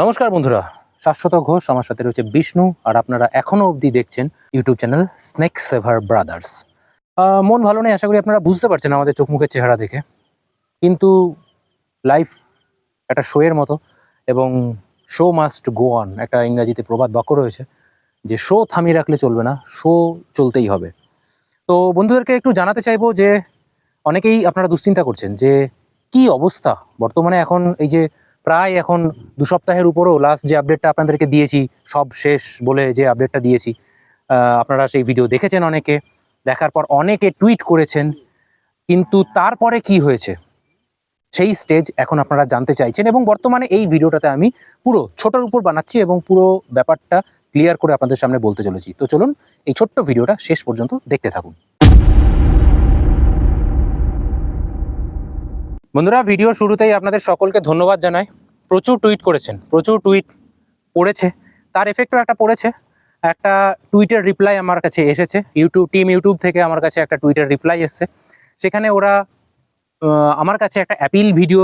নমস্কার বন্ধুরা, শাশ্বত ঘোষ আমার সাথে রয়েছে বিষ্ণু, আর আপনারা এখনও অবধি দেখছেন YouTube channel snake saver brothers মন ভালো নেই, আশা করি আপনারা বুঝতে পারছেন আমাদের চোখ মুখের চেহারা দেখে। কিন্তু লাইফ একটা শোয়ের মতো, এবং শো মাস্ট গো অন একটা ইংরাজিতে প্রবাদ বাক্য রয়েছে যে শো থামিয়ে রাখলে চলবে না শো চলতেই হবে। তো বন্ধুদেরকে একটু জানাতে চাইব যে, অনেকেই আপনারা দুশ্চিন্তা করছেন যে, কি অবস্থা? বর্তমানে এখন এই যে প্রায় এখন দু সপ্তাহের উপরও লাস্ট যে আপডেটটা আপনাদেরকে দিয়েছি, সব শেষ বলে যে আপডেটটা দিয়েছি আপনারা সেই ভিডিও দেখেছেন অনেকে, দেখার পর অনেকে টুইট করেছেন, কিন্তু তারপরে কি হয়েছে? সেই স্টেজ এখন আপনারা জানতে চাইছেন এবং বর্তমানে এই ভিডিওটাতে আমি পুরো ছোটোর উপর বানাচ্ছি এবং পুরো ব্যাপারটা ক্লিয়ার করে আপনাদের সামনে বলতে চলেছি। তো চলুন, এই ছোট্ট ভিডিওটা শেষ পর্যন্ত দেখতে থাকুন। বন্ধুরা ভিডিও শুরুতেই আপনাদের সকলকে ধন্যবাদ জানাই। প্রচুর টুইট করেছেন, প্রচুর টুইট পড়েছে। তার এফেক্টও একটা পড়েছে। একটা টুইটের রিপ্লাই আমার কাছে এসেছে। ইউটিউব টিম ইউটিউব থেকে আমার কাছে একটা টুইটের রিপ্লাই এসেছে। সেখানে ওরা আমার কাছে একটা অ্যাপিল ভিডিও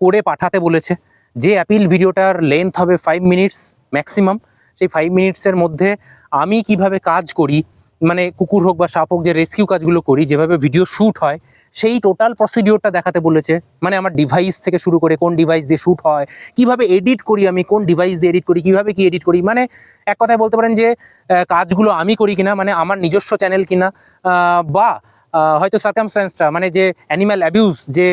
করে পাঠাতে বলেছে যে অ্যাপিল ভিডিওটার লেন্থ হবে ফাইভ মিনিটস ম্যাক্সিমাম সেই ফাইভ মিনিটসের মধ্যে আমি কীভাবে কাজ করি মানে কুকুর হোক বা সাপ হোক যে রেস্কিউ কাজগুলো করি, যেভাবে ভিডিও শ্যুট হয় সেই টোটাল প্রসিডিওরটা দেখাতে বলেছে। মানে আমার ডিভাইস থেকে শুরু করে কোন ডিভাইস দিয়ে শ্যুট হয়, কীভাবে এডিট করি আমি, কোন ডিভাইস দিয়ে এডিট করি, কীভাবে কি এডিট করি মানে এক কথায় বলতে পারেন যে কাজগুলো আমি করি কিনা মানে আমার নিজস্ব চ্যানেল কিনা বা হয়তো সার্কামস্ট্যান্সটা মানে যে অ্যানিম্যাল অ্যাবিউজ যে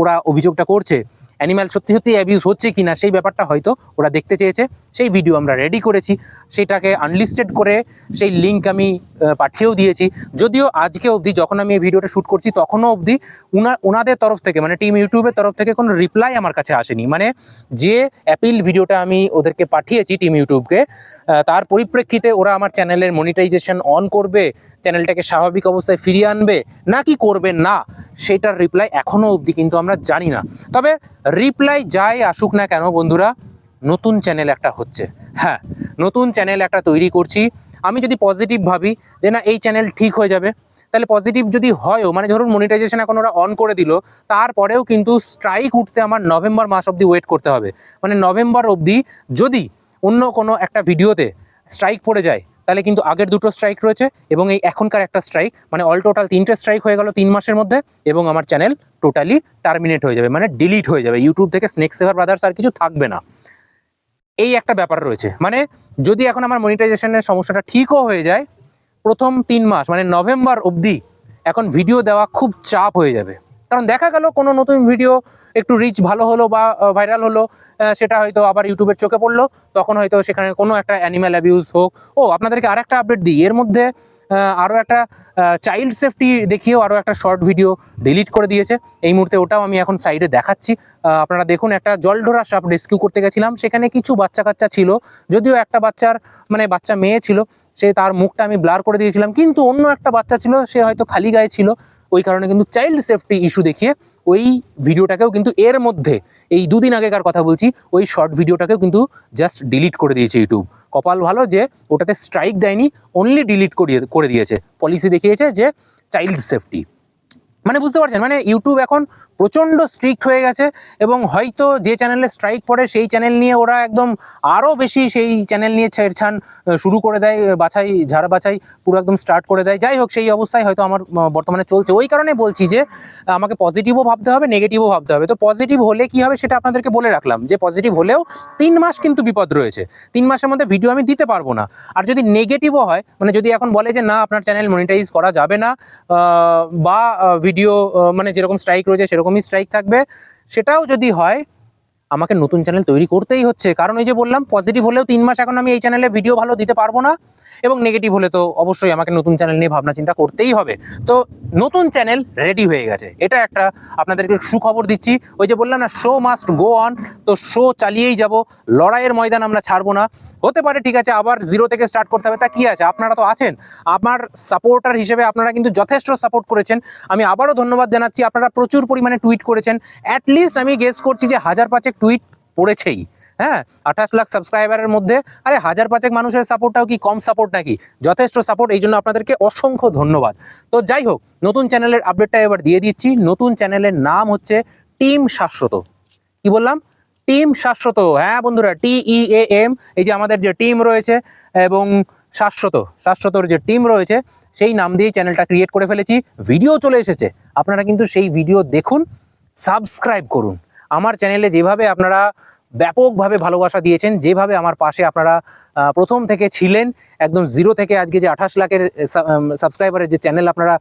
ওরা অভিযোগটা করছে অ্যানিম্যাল সত্যি সত্যি অ্যাবিউজ হচ্ছে কিনা সেই ব্যাপারটা হয়তো ওরা দেখতে চেয়েছে। সেই ভিডিও আমরা রেডি করেছি। সেটাকে আনলিস্টেড করে সেই লিঙ্ক আমি পাঠিয়েও দিয়েছি। যদিও আজকে অবধি যখন আমি এই ভিডিওটা শ্যুট করছি, তখনও অবধি উনা ওনাদের তরফ থেকে মানে টিম ইউটিউবের তরফ থেকে কোনো রিপ্লাই আমার কাছে আসেনি। মানে যে অ্যাপিল ভিডিওটা আমি ওদেরকে পাঠিয়েছি টিম ইউটিউবকে তার পরিপ্রেক্ষিতে ওরা আমার চ্যানেলের মনিটাইজেশন অন করবে চ্যানেলটাকে স্বাভাবিক অবস্থায় ফিরিয়ে আনবে না কি করবে না, সেটার রিপ্লাই এখনও অবধি কিন্তু আমরা জানি না। তবে রিপ্লাই যাই আসুক না কেন বন্ধুরা, নতুন চ্যানেল একটা হচ্ছে। হ্যাঁ নতুন চ্যানেল একটা তৈরি করছি। আমি যদি পজিটিভ ভাবি যে না, এই চ্যানেল ঠিক হয়ে যাবে, তাহলে পজিটিভ যদি হয়ও মানে ধরুন মনিটাইজেশন এখন ওরা অন করে দিল, তারপরেও কিন্তু স্ট্রাইক উঠতে আমার নভেম্বর মাস অবধি ওয়েট করতে হবে। মানে নভেম্বর অবধি যদি অন্য কোনো একটা ভিডিওতে স্ট্রাইক পড়ে যায় তাহলে কিন্তু আগের দুটো স্ট্রাইক রয়েছে এবং এই এখনকার একটা স্ট্রাইক মানে অল টোটাল তিনটে স্ট্রাইক হয়ে গেল তিন মাসের মধ্যে এবং আমার চ্যানেল টোটালি টার্মিনেট হয়ে যাবে মানে ডিলিট হয়ে যাবে। ইউটিউব থেকে স্নেক সেভার ব্রাদার্স আর কিছু থাকবে না। এই একটা ব্যাপার রয়েছে। মানে যদি এখন আমার মনিটাইজেশনের সমস্যাটা ঠিকও হয়ে যায়, প্রথম তিন মাস মানে নভেম্বর অবধি এখন ভিডিও দেওয়া খুব চাপ হয়ে যাবে। কারণ দেখা গেল কোনো নতুন ভিডিও একটু রিচ ভালো হলো বা ভাইরাল হলো সেটা হয়তো আবার ইউটিউবের চোখে পড়ল, তখন হয়তো সেখানে কোনো একটা অ্যানিম্যাল অ্যাবিউজ হোক। ও, আপনাদেরকে আর একটা আপডেট দিই। এর মধ্যে আরও একটা চাইল্ড সেফটি দেখিয়েও আরও একটা শর্ট ভিডিও ডিলিট করে দিয়েছে। এই মুহূর্তে ওটাও আমি এখন সাইডে দেখাচ্ছি। আপনারা দেখুন, একটা জলঢোরা সাপ রেস্কিউ করতে গেছিলাম। সেখানে কিছু বাচ্চা কাচ্চা ছিল, যদিও একটা বাচ্চার মানে বাচ্চা মেয়ে ছিল, সে তার মুখটা আমি ব্লার করে দিয়েছিলাম। কিন্তু অন্য একটা বাচ্চা ছিল, সে হয়তো খালি গায়ে ছিল। ওই কারণে কিন্তু চাইল্ড সেফটি ইস্যু দেখিয়ে ওই ভিডিওটাকেও কিন্তু এর মধ্যে, এই দুদিন আগেকার কথা বলছি, ওই শর্ট ভিডিওটাকেও কিন্তু জাস্ট ডিলিট করে দিয়েছে ইউটিউব কপাল ভালো যে ওটাতে স্ট্রাইক দেয়নি অনলি ডিলিট করিয়ে, করে দিয়েছে। পলিসি দেখিয়েছে যে চাইল্ড সেফটি মানে বুঝতে পারছেন? মানে ইউটিউব এখন প্রচণ্ড স্ট্রিক্ট হয়ে গেছে এবং হয়তো যে চ্যানেলে স্ট্রাইক পড়ে সেই চ্যানেল নিয়ে ওরা একদম আরও বেশি সেই চ্যানেল নিয়ে ছেড়ছান শুরু করে দেয় বাছাই, ঝাড় বাছাই, পুরো একদম স্টার্ট করে দেয়। যাই হোক, সেই অবস্থায় হয়তো আমার বর্তমানে চলছে। ওই কারণে বলছি যে আমাকে পজিটিভও ভাবতে হবে নেগেটিভও ভাবতে হবে। তো পজিটিভ হলে কি হবে সেটা আপনাদেরকে বলে রাখলাম যে পজিটিভ হলেও তিন মাস কিন্তু বিপদ রয়েছে। তিন মাসের মধ্যে ভিডিও আমি দিতে পারব না। আর যদি নেগেটিভও হয় মানে যদি এখন বলে যে, না, আপনার চ্যানেল মনিটাইজ করা যাবে না বা ভিডিও মানে যেরকম স্ট্রাইক রয়েছে সেরকমই স্ট্রাইক থাকবে। সেটাও যদি হয় আমাকে নতুন চ্যানেল তৈরি করতেই হচ্ছে। কারণ ওই যে বললাম পজিটিভ হলেও তিন মাস এখন আমি এই চ্যানেলে ভিডিও ভালো দিতে পারব না, এবং নেগেটিভ হলে তো অবশ্যই আমাকে নতুন চ্যানেল নিয়ে ভাবনা চিন্তা করতেই হবে। তো নতুন চ্যানেল রেডি হয়ে গেছে। এটা একটা আপনাদেরকে সুখবর দিচ্ছি। ওই যে বললাম না শো মাস্ট গো অন তো শো চালিয়েই যাব। লড়াইয়ের ময়দান আমরা ছাড়বো না। হতে পারে, ঠিক আছে, আবার জিরো থেকে স্টার্ট করতে হবে। তা কী আছে? আপনারা তো আছেন। আমার সাপোর্টার হিসেবে আপনারা কিন্তু যথেষ্ট সাপোর্ট করেছেন। আমি আবারও ধন্যবাদ জানাচ্ছি। আপনারা প্রচুর পরিমাণে টুইট করেছেন। অ্যাটলিস্ট আমি গেস করছি যে হাজার পাঁচেক টুইট পড়েছেই। হ্যাঁ আঠাশ লাখ সাবস্ক্রাইবারের মধ্যে, আরে হাজার পাঁচেক মানুষের সাপোর্টটাও কি কম সাপোর্ট নাকি? যথেষ্ট সাপোর্ট এই জন্য আপনাদেরকে অসংখ্য ধন্যবাদ। তো যাই হোক, নতুন চ্যানেলের আপডেটটা এবার দিয়ে দিচ্ছি। নতুন চ্যানেলের নাম হচ্ছে টিম শাশ্বত। কি বললাম? টিম শাশ্বত। হ্যাঁ বন্ধুরা টি ই এ এম এই যে আমাদের যে টিম রয়েছে এবং শাশ্বত, শাশ্বতর যে টিম রয়েছে, সেই নাম দিয়েই চ্যানেলটা ক্রিয়েট করে ফেলেছি। ভিডিও চলে এসেছে। আপনারা কিন্তু সেই ভিডিও দেখুন সাবস্ক্রাইব করুন। আমার চ্যানেলে যেভাবে আপনারা ব্যাপকভাবে ভালোবাসা দিয়েছেন যেভাবে আমার পাশে আপনারা প্রথম থেকে ছিলেন, একদম জিরো থেকে আজকে যে আঠাশ লাখের সাবস্ক্রাইবারের যে চ্যানেল আপনারা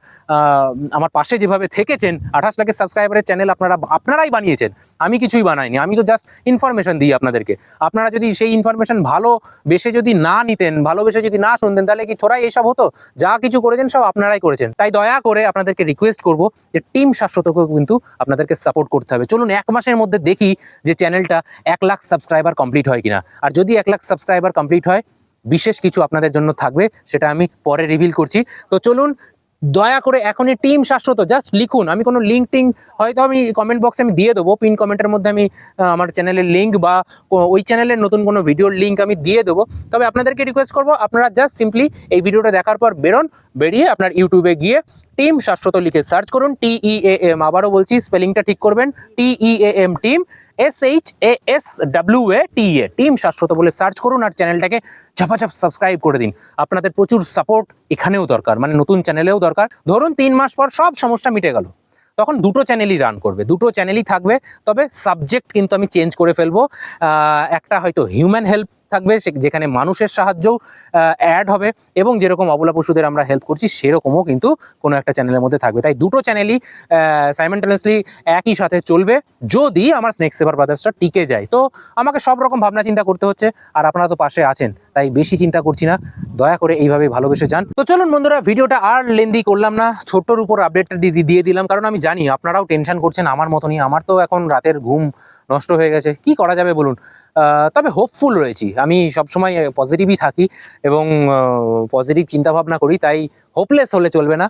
আমার পাশে যেভাবে থেকেছেন, আঠাশ লাখের সাবস্ক্রাইবারের চ্যানেল আপনারা আপনারাই বানিয়েছেন, আমি কিছুই বানাইনি, আমি তো জাস্ট ইনফরমেশন দিই আপনাদেরকে। আপনারা যদি সেই ইনফরমেশন ভালো বেশে যদি না নিতেন, ভালোবেসে যদি না শুনতেন, তাহলে কি থোড়াই এইসব হতো? যা কিছু করেছেন, সব আপনারাই করেছেন। তাই দয়া করে আপনাদেরকে রিকোয়েস্ট করব যে টিম শাশ্বতকেও কিন্তু আপনাদেরকে সাপোর্ট করতে হবে। চলুন এক মাসের মধ্যে দেখি যে চ্যানেলটা এক লাখ সাবস্ক্রাইবার কমপ্লিট হয় কিনা। আর যদি এক লাখ সাবস্ক্রাইবার কমপ্লিট হয়, বিশেষ কিছু আপনাদের জন্য থাকবে, সেটা আমি পরে রিভিল করছি। তো চলুন, দয়া করে এখনই টিম শাশ্বত জাস্ট লিখুন। আমি কোনো লিঙ্ক টিঙ্ক, হয়তো আমি কমেন্ট বক্সে আমি দিয়ে দেবো পিন কমেন্টের মধ্যে আমি আমার চ্যানেলের লিঙ্ক বা ওই চ্যানেলের নতুন কোনো ভিডিওর লিঙ্ক আমি দিয়ে দেবো। তবে আপনাদেরকে রিকোয়েস্ট করব, আপনারা জাস্ট সিম্পলি এই ভিডিওটা দেখার পর বেরোন, বেরিয়ে আপনার ইউটিউবে গিয়ে টিম শাশ্বত লিখে সার্চ করুন টি ই এ এম আবারও বলছি স্পেলিংটা ঠিক করবেন T E A M team S H A S W A T A team Shashwat বলে সার্চ করুন আর চ্যানেলটাকে ঝাপাঝাপ সাবস্ক্রাইব করে দিন। আপনাদের প্রচুর সাপোর্ট এখানেও দরকার মানে নতুন চ্যানেলেও দরকার। ধরুন তিন মাস পর সব সমস্যা মিটে গেল। তখন দুটো চ্যানেলই রান করবে, দুটো চ্যানেলই থাকবে, তবে সাবজেক্ট কিন্তু আমি চেঞ্জ করে ফেলব। একটা হয়তো হিউম্যান হেল্প থাকবে যেখানে মানুষের সাহায্যও অ্যাড হবে এবং যেরকম অবলা পশুদের আমরা হেল্প করছি, সেরকমও কিন্তু কোনো একটা চ্যানেলের মধ্যে থাকবে। তাই দুটো চ্যানেলই সাইমেন্টানেসলি একই সাথে চলবে। যদি আমার স্নেক সেভার ব্রাদার্সটা টিকে যায়, তো আমাকে সব রকম ভাবনা চিন্তা করতে হচ্ছে। আর আপনারা তো পাশে আছেন। তাই বেশি চিন্তা করছি না। দয়া করে এইভাবে ভালোবেসে যান। তো চলুন বন্ধুরা, ভিডিওটা আর লেন্দি করলাম না। ছোট্টর উপর আপডেটটা দিয়ে দিলাম। কারণ আমি জানি, আপনারাও টেনশন করছেন আমার মতনই। আমার তো এখন রাতের ঘুম নষ্ট হয়ে গেছে। কি করা যাবে বলুন? তবে হোপফুল রয়েছি। আমি সবসময় পজিটিভই থাকি এবং পজিটিভ চিন্তাভাবনা করি, তাই হোপলেস হলে চলবে না।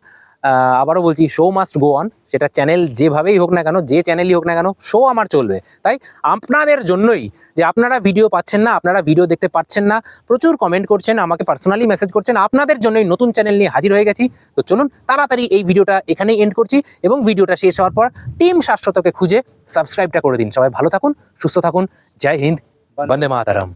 আবারও বলছি শো মাস্ট গো অন সেটা চ্যানেল যেভাবেই হোক না কেন, যে চ্যানেলই হোক না কেন শো আমার চলবে। তাই আপনাদের জন্যই যে আপনারা ভিডিও পাচ্ছেন না, আপনারা ভিডিও দেখতে পাচ্ছেন না, প্রচুর কমেন্ট করছেন, আমাকে পার্সোনালি মেসেজ করছেন, আপনাদের জন্যই নতুন চ্যানেল নিয়ে হাজির হয়ে গেছি। তো চলুন, তাড়াতাড়ি এই ভিডিওটা এখানেই এন্ড করছি এবং ভিডিওটা শেষ হওয়ার পর টিম শাশ্বতকে খুঁজে সাবস্ক্রাইবটা করে দিন। সবাই ভালো থাকুন, সুস্থ থাকুন। জয় হিন্দ, বন্দে মাতারাম।